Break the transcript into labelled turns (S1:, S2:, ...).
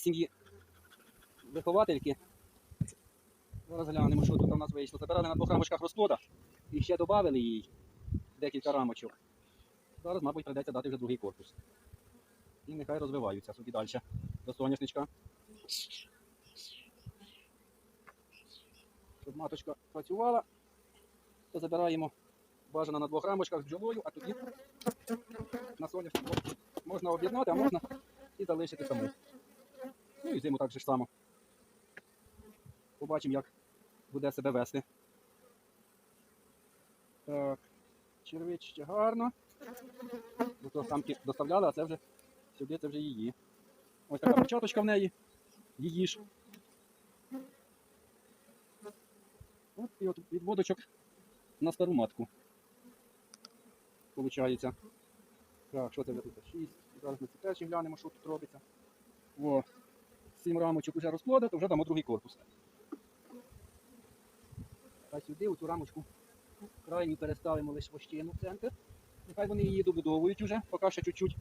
S1: сім'ї виховательки. Зараз глянемо, що тут у нас вийшло. Забирали на двох рамочках розплода і ще додали їй декілька рамочок. Зараз, мабуть, прийдеться дати вже другий корпус. І нехай розвиваються собі далі до соняшничка. Щоб маточка працювала, то забираємо бажано на двох рамочках з бджолою, а тоді на соняшник можна об'єднати, а можна і залишити саму. Ну і зиму так же ж само. Побачимо, як буде себе вести. Так, червич ще гарно. Бо то самки доставляли, а це вже сюди це вже її. Ось така початочка в неї. Її ж. От і от відводочок на стару матку. Получається. Так, що це вже тут? Шість. Зараз ми теж глянемо, що тут робиться. О, сім рамочок уже розплода, то вже дамо другий корпус. А сюди, у цю рамочку, крайню переставимо лише вощину в центр. Нехай вони її добудовують уже, поки ще чуть-чуть